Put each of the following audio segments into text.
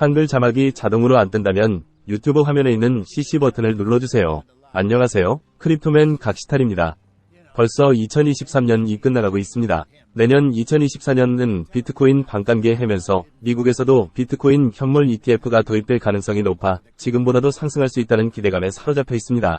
한글 자막이 자동으로 안 뜬다면 유튜브 화면에 있는 CC 버튼을 눌러주세요. 안녕하세요. 크립토맨 각시탈입니다. 벌써 2023년이 끝나가고 있습니다. 내년 2024년은 비트코인 반감기에 헤면서 미국에서도 비트코인 현물 ETF가 도입될 가능성이 높아 지금보다도 상승할 수 있다는 기대감에 사로잡혀 있습니다.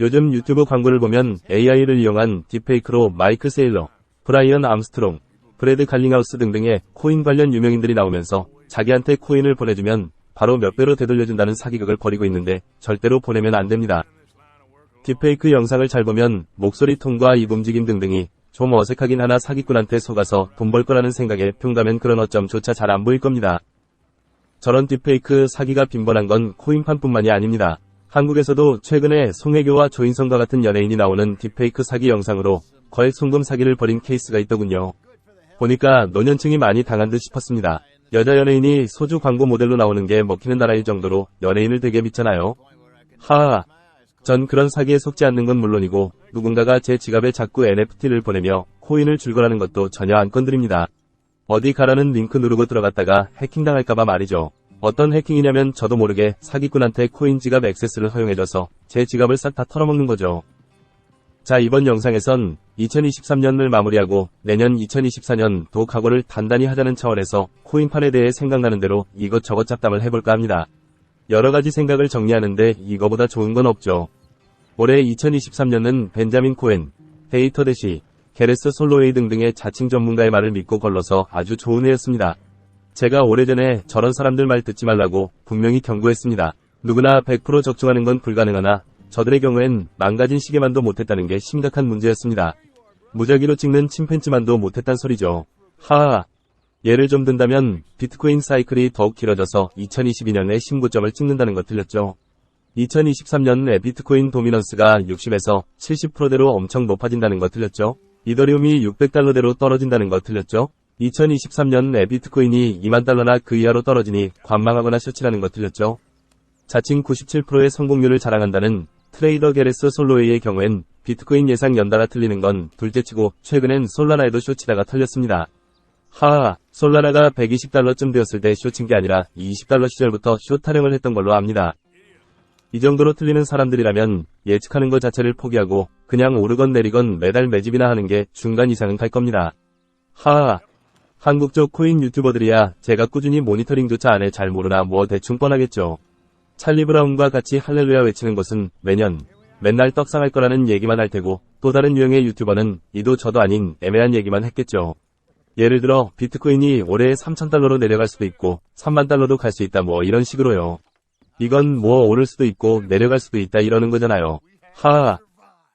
요즘 유튜브 광고를 보면 AI를 이용한 딥페이크로 마이크 세일러, 브라이언 암스트롱, 브래드 갈링하우스 등등의 코인 관련 유명인들이 나오면서 자기한테 코인을 보내주면 바로 몇 배로 되돌려준다는 사기극을 벌이고 있는데 절대로 보내면 안 됩니다. 딥페이크 영상을 잘 보면 목소리 톤과 입 움직임 등등이 좀 어색하긴 하나 사기꾼한테 속아서 돈 벌 거라는 생각에 평가면 그런 어점조차 잘 안 보일 겁니다. 저런 딥페이크 사기가 빈번한 건 코인판뿐만이 아닙니다. 한국에서도 최근에 송혜교와 조인성과 같은 연예인이 나오는 딥페이크 사기 영상으로 거액 송금 사기를 벌인 케이스가 있더군요. 보니까 노년층이 많이 당한 듯 싶었습니다. 여자 연예인이 소주 광고 모델로 나오는 게 먹히는 나라일 정도로 연예인을 되게 믿잖아요. 하하. 전 그런 사기에 속지 않는 건 물론이고 누군가가 제 지갑에 자꾸 NFT를 보내며 코인을 줄거라는 것도 전혀 안 건드립니다. 어디 가라는 링크 누르고 들어갔다가 해킹당할까봐 말이죠. 어떤 해킹이냐면 저도 모르게 사기꾼한테 코인 지갑 액세스를 허용해줘서 제 지갑을 싹 다 털어먹는 거죠. 자 이번 영상에선 2023년을 마무리하고 내년 2024년 도 각오를 단단히 하자는 차원에서 코인판에 대해 생각나는 대로 이것저것 잡담을 해볼까 합니다. 여러가지 생각을 정리하는데 이거보다 좋은 건 없죠. 올해 2023년은 벤자민 코엔, 데이터 대시, 게레스 솔로웨이 등등의 자칭 전문가의 말을 믿고 걸러서 아주 좋은 해였습니다. 제가 오래전에 저런 사람들 말 듣지 말라고 분명히 경고했습니다. 누구나 100% 적중하는 건 불가능하나 저들의 경우엔 망가진 시계만도 못했다는 게 심각한 문제였습니다. 무작위로 찍는 침팬지만도 못했단 소리죠. 하하. 예를 좀 든다면 비트코인 사이클이 더욱 길어져서 2022년에 신고점을 찍는다는 것 틀렸죠. 2023년에 비트코인 도미넌스가 60에서 70%대로 엄청 높아진다는 것 틀렸죠. 이더리움이 600달러대로 떨어진다는 것 틀렸죠. 2023년에 비트코인이 2만 달러나 그 이하로 떨어지니 관망하거나 쇼치라는 것 틀렸죠. 자칭 97%의 성공률을 자랑한다는 트레이더 게레스 솔로웨이의 경우엔 비트코인 예상 연달아 틀리는 건 둘째치고 최근엔 솔라나에도 쇼치다가 털렸습니다. 하하, 솔라나가 120달러쯤 되었을 때 쇼친 게 아니라 20달러 시절부터 쇼 타령을 했던 걸로 압니다. 이 정도로 틀리는 사람들이라면 예측하는 것 자체를 포기하고 그냥 오르건 내리건 매달 매집이나 하는 게 중간 이상은 갈 겁니다. 하하, 한국 쪽 코인 유튜버들이야 제가 꾸준히 모니터링조차 안 해 잘 모르나 뭐 대충 뻔하겠죠. 찰리 브라운과 같이 할렐루야 외치는 것은 매년 맨날 떡상할 거라는 얘기만 할 테고 또 다른 유형의 유튜버는 이도 저도 아닌 애매한 얘기만 했겠죠. 예를 들어 비트코인이 올해 3,000달러로 내려갈 수도 있고 3만 달러도 갈 수 있다 뭐 이런 식으로요. 이건 뭐 오를 수도 있고 내려갈 수도 있다 이러는 거잖아요. 하하.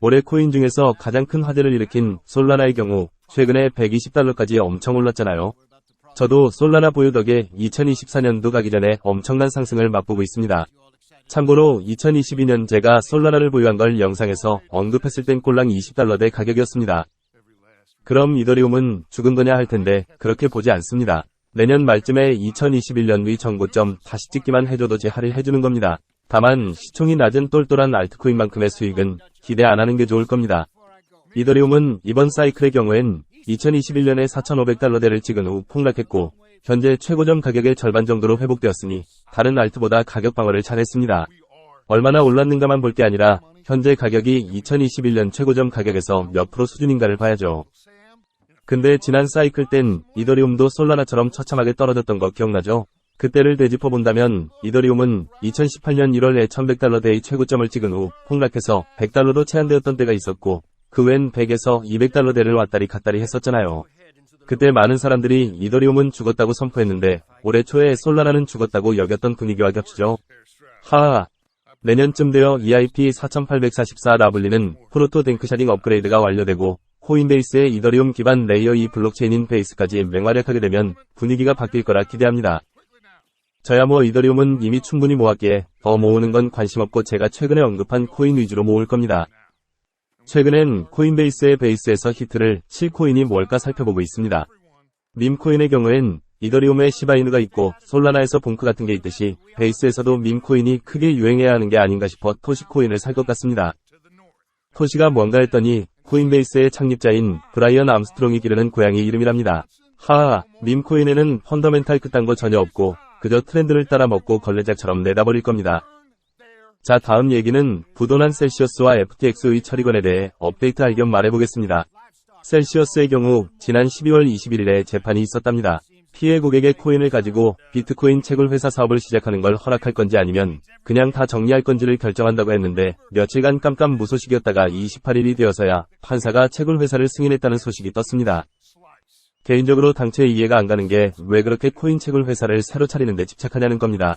올해 코인 중에서 가장 큰 화제를 일으킨 솔라나의 경우 최근에 120달러까지 엄청 올랐잖아요. 저도 솔라나 보유 덕에 2024년도 가기 전에 엄청난 상승을 맛보고 있습니다. 참고로 2022년 제가 솔라나를 보유한 걸 영상에서 언급했을 땐 꼴랑 20달러대 가격이었습니다. 그럼 이더리움은 죽은 거냐 할 텐데 그렇게 보지 않습니다. 내년 말쯤에 2021년의 정고점 다시 찍기만 해줘도 제할을 해주는 겁니다. 다만 시총이 낮은 똘똘한 알트코인만큼의 수익은 기대 안 하는 게 좋을 겁니다. 이더리움은 이번 사이클의 경우엔 2021년에 4,500달러대를 찍은 후 폭락했고 현재 최고점 가격의 절반 정도로 회복되었으니 다른 알트보다 가격 방어를 잘했습니다. 얼마나 올랐는가만 볼 게 아니라 현재 가격이 2021년 최고점 가격에서 몇 프로 수준인가를 봐야죠. 근데 지난 사이클 땐 이더리움도 솔라나처럼 처참하게 떨어졌던 거 기억나죠? 그때를 되짚어 본다면 이더리움은 2018년 1월에 1100달러대의 최고점을 찍은 후 폭락해서 100달러로 제한되었던 때가 있었고 그 외엔 100에서 200달러대를 왔다리 갔다리 했었잖아요. 그때 많은 사람들이 이더리움은 죽었다고 선포했는데 올해 초에 솔라나는 죽었다고 여겼던 분위기와 겹치죠. 하하. 내년쯤 되어 EIP 4844라 불리는 프로토 댕크샤딩 업그레이드가 완료되고 코인베이스의 이더리움 기반 레이어 2 블록체인인 베이스까지 맹활약하게 되면 분위기가 바뀔 거라 기대합니다. 저야 뭐 이더리움은 이미 충분히 모았기에 더 모으는 건 관심 없고 제가 최근에 언급한 코인 위주로 모을 겁니다. 최근엔 코인베이스의 베이스에서 히트를 7코인이 뭘까 살펴보고 있습니다. 밈코인의 경우엔 이더리움에 시바이누가 있고 솔라나에서 봉크 같은 게 있듯이 베이스에서도 밈코인이 크게 유행해야 하는 게 아닌가 싶어 토시코인을 살 것 같습니다. 토시가 뭔가 했더니 코인베이스의 창립자인 브라이언 암스트롱이 기르는 고양이 이름이랍니다. 하하, 밈코인에는 펀더멘탈 그딴 거 전혀 없고 그저 트렌드를 따라 먹고 걸레짝처럼 내다버릴 겁니다. 자 다음 얘기는 부도난 셀시어스와 FTX의 처리건에 대해 업데이트 할 겸 말해보겠습니다. 셀시어스의 경우 지난 12월 21일에 재판이 있었답니다. 피해 고객의 코인을 가지고 비트코인 채굴 회사 사업을 시작하는 걸 허락할 건지 아니면 그냥 다 정리할 건지를 결정한다고 했는데 며칠간 깜깜 무소식이었다가 28일이 되어서야 판사가 채굴 회사를 승인했다는 소식이 떴습니다. 개인적으로 당초에 이해가 안 가는 게 왜 그렇게 코인 채굴 회사를 새로 차리는데 집착하냐는 겁니다.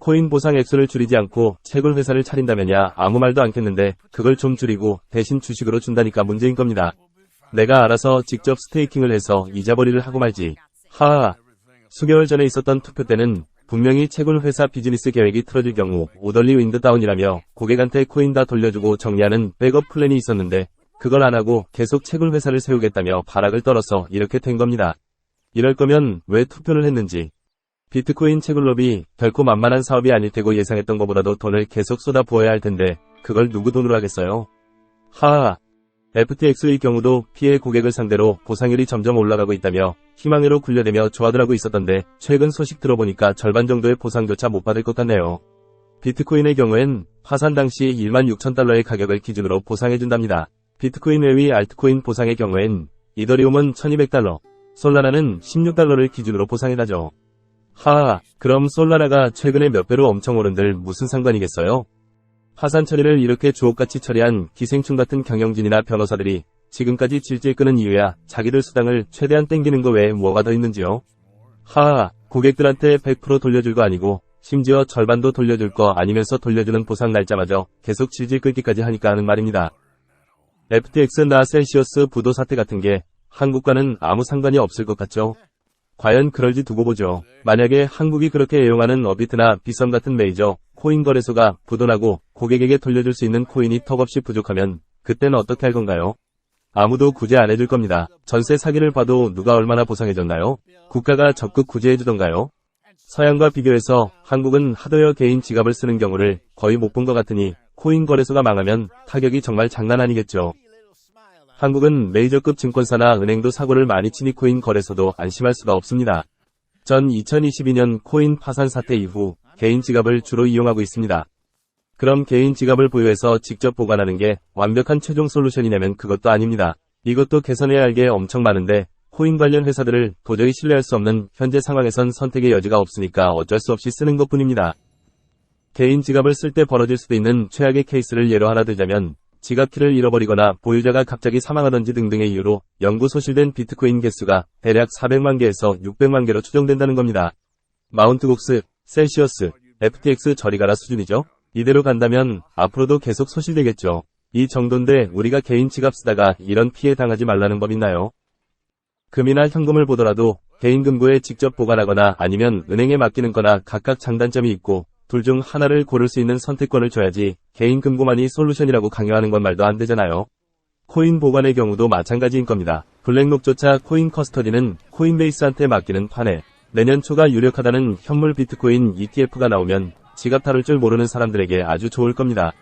코인 보상 액수를 줄이지 않고 채굴 회사를 차린다면야 아무 말도 않겠는데 그걸 좀 줄이고 대신 주식으로 준다니까 문제인 겁니다. 내가 알아서 직접 스테이킹을 해서 이자벌이를 하고 말지. 하하. 수개월 전에 있었던 투표 때는 분명히 채굴 회사 비즈니스 계획이 틀어질 경우 오덜리 윈드 다운이라며 고객한테 코인 다 돌려주고 정리하는 백업 플랜이 있었는데 그걸 안 하고 계속 채굴 회사를 세우겠다며 발악을 떨어서 이렇게 된 겁니다. 이럴 거면 왜 투표를 했는지. 비트코인 채굴업이 결코 만만한 사업이 아닐 테고 예상했던 것보다도 돈을 계속 쏟아 부어야 할 텐데 그걸 누구 돈으로 하겠어요? 하하. FTX의 경우도 피해 고객을 상대로 보상률이 점점 올라가고 있다며 희망으로 굴려대며 조화들하고 있었던데 최근 소식 들어보니까 절반 정도의 보상조차 못 받을 것 같네요. 비트코인의 경우엔 파산 당시 1만 6천 달러의 가격을 기준으로 보상해준답니다. 비트코인 외의 알트코인 보상의 경우엔 이더리움은 1200달러, 솔라나는 16달러를 기준으로 보상해다죠. 하하, 그럼 솔라나가 최근에 몇 배로 엄청 오른들 무슨 상관이겠어요? 파산 처리를 이렇게 주옥같이 처리한 기생충 같은 경영진이나 변호사들이 지금까지 질질 끄는 이유야 자기들 수당을 최대한 땡기는 거 외에 뭐가 더 있는지요? 하하, 고객들한테 100% 돌려줄 거 아니고 심지어 절반도 돌려줄 거 아니면서 돌려주는 보상 날짜마저 계속 질질 끌기까지 하니까 하는 말입니다. FTX나 셀시어스 부도 사태 같은 게 한국과는 아무 상관이 없을 것 같죠? 과연 그럴지 두고 보죠. 만약에 한국이 그렇게 애용하는 어비트나 비썸 같은 메이저 코인 거래소가 부도나고 고객에게 돌려줄 수 있는 코인이 턱없이 부족하면 그때는 어떻게 할 건가요? 아무도 구제 안 해줄 겁니다. 전세 사기를 봐도 누가 얼마나 보상해줬나요? 국가가 적극 구제해주던가요? 서양과 비교해서 한국은 하드웨어 개인 지갑을 쓰는 경우를 거의 못 본 것 같으니 코인 거래소가 망하면 타격이 정말 장난 아니겠죠. 한국은 메이저급 증권사나 은행도 사고를 많이 치니 코인 거래소도 안심할 수가 없습니다. 전 2022년 코인 파산 사태 이후 개인 지갑을 주로 이용하고 있습니다. 그럼 개인 지갑을 보유해서 직접 보관하는 게 완벽한 최종 솔루션이냐면 그것도 아닙니다. 이것도 개선해야 할 게 엄청 많은데 코인 관련 회사들을 도저히 신뢰할 수 없는 현재 상황에선 선택의 여지가 없으니까 어쩔 수 없이 쓰는 것 뿐입니다. 개인 지갑을 쓸 때 벌어질 수도 있는 최악의 케이스를 예로 하나 들자면 지갑키를 잃어버리거나 보유자가 갑자기 사망하던지 등등의 이유로 영구 소실된 비트코인 개수가 대략 400만 개에서 600만 개로 추정된다는 겁니다. 마운트곡스, 셀시어스, FTX 저리 가라 수준이죠. 이대로 간다면 앞으로도 계속 소실되겠죠. 이 정도인데 우리가 개인 지갑 쓰다가 이런 피해 당하지 말라는 법 있나요? 금이나 현금을 보더라도 개인 금고에 직접 보관하거나 아니면 은행에 맡기는 거나 각각 장단점이 있고 둘 중 하나를 고를 수 있는 선택권을 줘야지 개인 금고만이 솔루션이라고 강요하는 건 말도 안 되잖아요. 코인 보관의 경우도 마찬가지인 겁니다. 블랙록조차 코인 커스터디는 코인베이스한테 맡기는 판에 내년 초가 유력하다는 현물 비트코인 ETF가 나오면 지갑 다룰 줄 모르는 사람들에게 아주 좋을 겁니다.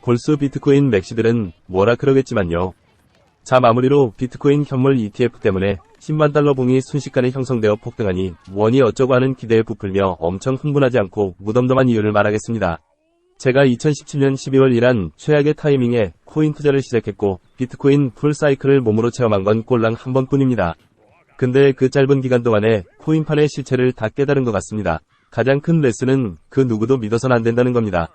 골수 비트코인 맥시들은 뭐라 그러겠지만요. 자 마무리로 비트코인 현물 ETF 때문에 10만 달러 봉이 순식간에 형성되어 폭등하니 원이 어쩌고 하는 기대에 부풀며 엄청 흥분하지 않고 무덤덤한 이유를 말하겠습니다. 제가 2017년 12월 일한 최악의 타이밍에 코인 투자를 시작했고 비트코인 풀사이클을 몸으로 체험한 건 꼴랑 한 번뿐입니다. 근데 그 짧은 기간 동안에 코인판의 실체를 다 깨달은 것 같습니다. 가장 큰 레슨은 그 누구도 믿어선 안 된다는 겁니다.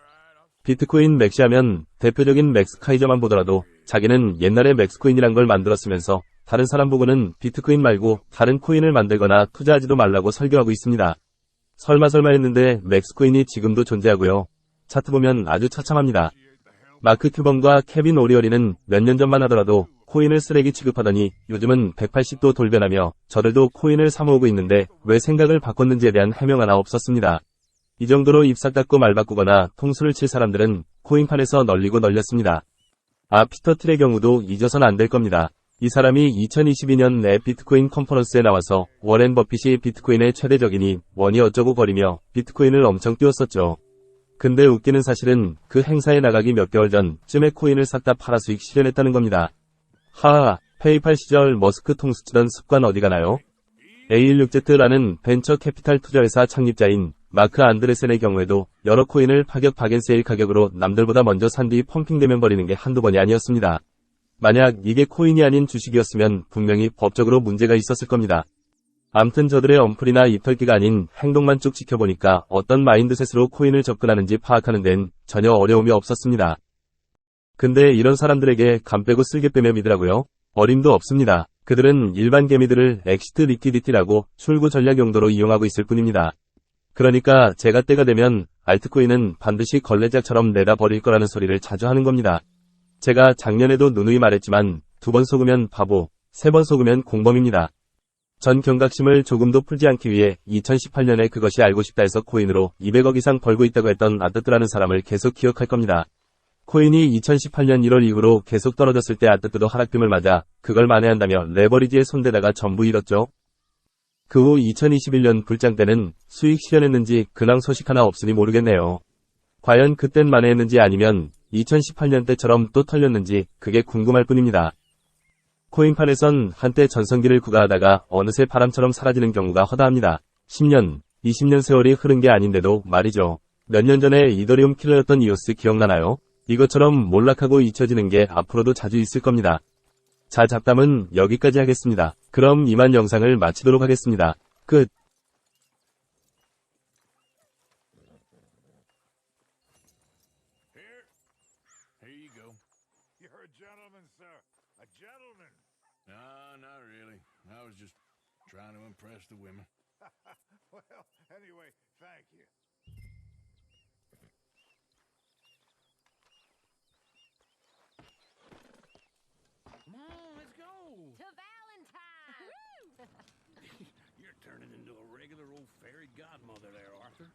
비트코인 맥시하면 대표적인 맥스 카이저만 보더라도 자기는 옛날에 맥스코인이란 걸 만들었으면서 다른 사람 보고는 비트코인 말고 다른 코인을 만들거나 투자하지도 말라고 설교하고 있습니다. 설마 설마 했는데 맥스코인이 지금도 존재하고요. 차트 보면 아주 처참합니다. 마크 큐범과 케빈 오리어리는 몇 년 전만 하더라도 코인을 쓰레기 취급하더니 요즘은 180도 돌변하며 저들도 코인을 사모으고 있는데 왜 생각을 바꿨는지에 대한 해명 하나 없었습니다. 이 정도로 입싹 닫고 말 바꾸거나 통수를 칠 사람들은 코인판에서 널리고 널렸습니다. 아 피터 틀의 경우도 잊어선 안 될 겁니다. 이 사람이 2022년 내 비트코인 컨퍼런스에 나와서 워렌 버핏이 비트코인의 최대적이니 원이 어쩌고 거리며 비트코인을 엄청 띄웠었죠. 근데 웃기는 사실은 그 행사에 나가기 몇 개월 전쯤에 코인을 샀다 팔아 수익 실현했다는 겁니다. 하하, 페이팔 시절 머스크 통수 치던 습관 어디 가나요? A16Z라는 벤처 캐피탈 투자회사 창립자인 마크 안드레센의 경우에도 여러 코인을 파격 박앤세일 가격으로 남들보다 먼저 산 뒤 펌핑되면 버리는 게 한두 번이 아니었습니다. 만약 이게 코인이 아닌 주식이었으면 분명히 법적으로 문제가 있었을 겁니다. 암튼 저들의 엄플이나 입털기가 아닌 행동만 쭉 지켜보니까 어떤 마인드셋으로 코인을 접근하는지 파악하는 데는 전혀 어려움이 없었습니다. 근데 이런 사람들에게 감 빼고 쓸개 빼며 믿으라고요? 어림도 없습니다. 그들은 일반 개미들을 엑시트 리퀴디티라고 출구 전략 용도로 이용하고 있을 뿐입니다. 그러니까 제가 때가 되면 알트코인은 반드시 걸레짝처럼 내다 버릴 거라는 소리를 자주 하는 겁니다. 제가 작년에도 누누이 말했지만 두 번 속으면 바보, 세 번 속으면 공범입니다. 전 경각심을 조금도 풀지 않기 위해 2018년에 그것이 알고 싶다 해서 코인으로 200억 이상 벌고 있다고 했던 아뜨뜨라는 사람을 계속 기억할 겁니다. 코인이 2018년 1월 이후로 계속 떨어졌을 때 아뜨뜨도 하락됨을 맞아 그걸 만회한다며 레버리지에 손대다가 전부 잃었죠. 그 후 2021년 불장 때는 수익 실현했는지 근황 소식 하나 없으니 모르겠네요. 과연 그땐 만회했는지 아니면 2018년 때처럼 또 털렸는지 그게 궁금할 뿐입니다. 코인판에선 한때 전성기를 구가하다가 어느새 바람처럼 사라지는 경우가 허다합니다. 10년, 20년 세월이 흐른 게 아닌데도 말이죠. 몇 년 전에 이더리움 킬러였던 이오스 기억나나요? 이것처럼 몰락하고 잊혀지는 게 앞으로도 자주 있을 겁니다. 자, 잡담은 여기까지 하겠습니다. 그럼 이만 영상을 마치도록 하겠습니다. 끝. Here. Here you go. You're a gentleman, sir. A gentleman. No, not really. I was just trying to impress the women. Well, anyway, thank you. You're turning into a regular old fairy godmother there, Arthur.